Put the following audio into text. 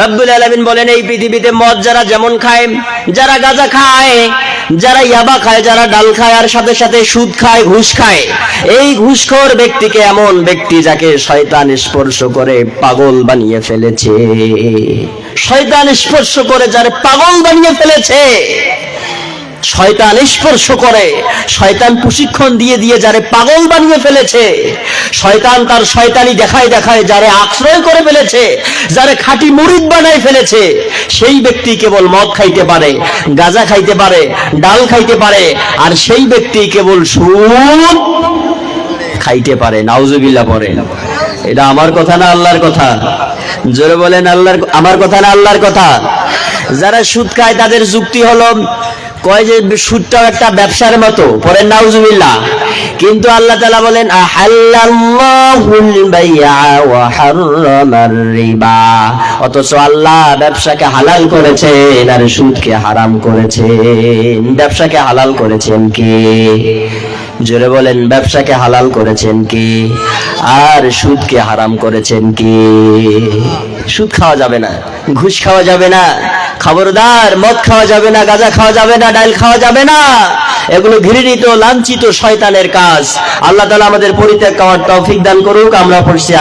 রব্বুল আলমিন বলেন, এই পৃথিবীতে মদ যারা যেমন খায়, যারা গাঁজা খায়, যারা ইয়াবা খায়, যারা ডাল খায়, আর সাথে সাথে সুদ খায়, ঘুষ খায়, এই ঘুষখোর ব্যক্তিকে এমন ব্যক্তি যাকে শয়তান স্পর্শ করে পাগল বানিয়ে ফেলেছে। শয়তান স্পর্শ করে যারা পাগল বানিয়ে ফেলেছে। শয়তান স্পর্শ করে। শয়তান প্রশিক্ষণ দিয়ে দিয়ে যারে পাগল বানিয়ে ফেলেছে। শয়তান তার শয়তানি দেখায় দেখায় যারে আশ্রয় করে ফেলেছে, যারে খাঁটি মুরিদ বানায় ফেলেছে। সেই ব্যক্তি কেবল মদ খাইতে পারে, গাঁজা খাইতে পারে, ডাল খাইতে পারে, আর সেই ব্যক্তি কেবল সুদ খাইতে পারে। নাউজুবিল্লাহ পরে এটা আমার কথা না আল্লাহর কথা? জোরে বলেন, আল্লাহর, আমার কথা না আল্লাহর কথা? যারা সুদ খায় তাদের যুক্তি হলো কয় যে সুদটাও একটা ব্যবসার মতো, পরে নাউজুবিল্লাহ। কিন্তু আল্লাহ তাআলা বলেন অথচ আল্লাহ ব্যবসাকে হালাল করেছেন, আর সুদকে হারাম করেছেন। ব্যবসাকে হালাল করেছেন কে? জোরে বলেন, ব্যবসাকে হালাল করেছেন কি? আর সুদকে হারাম করেছেন কি? সুদ খাওয়া যাবে না, ঘুষ খাওয়া যাবে না। খবরদার, মদ খাওয়া যাবে না, গাঁজা খাওয়া যাবে না ডাল খাওয়া যাবে না। এগুলো ঘৃণিত, লাঞ্ছিত শয়তানের কাজ। আল্লাহ তালা আমাদের পরিত্যাগ করার তৌফিক দান করুক, আমরা পড়ছি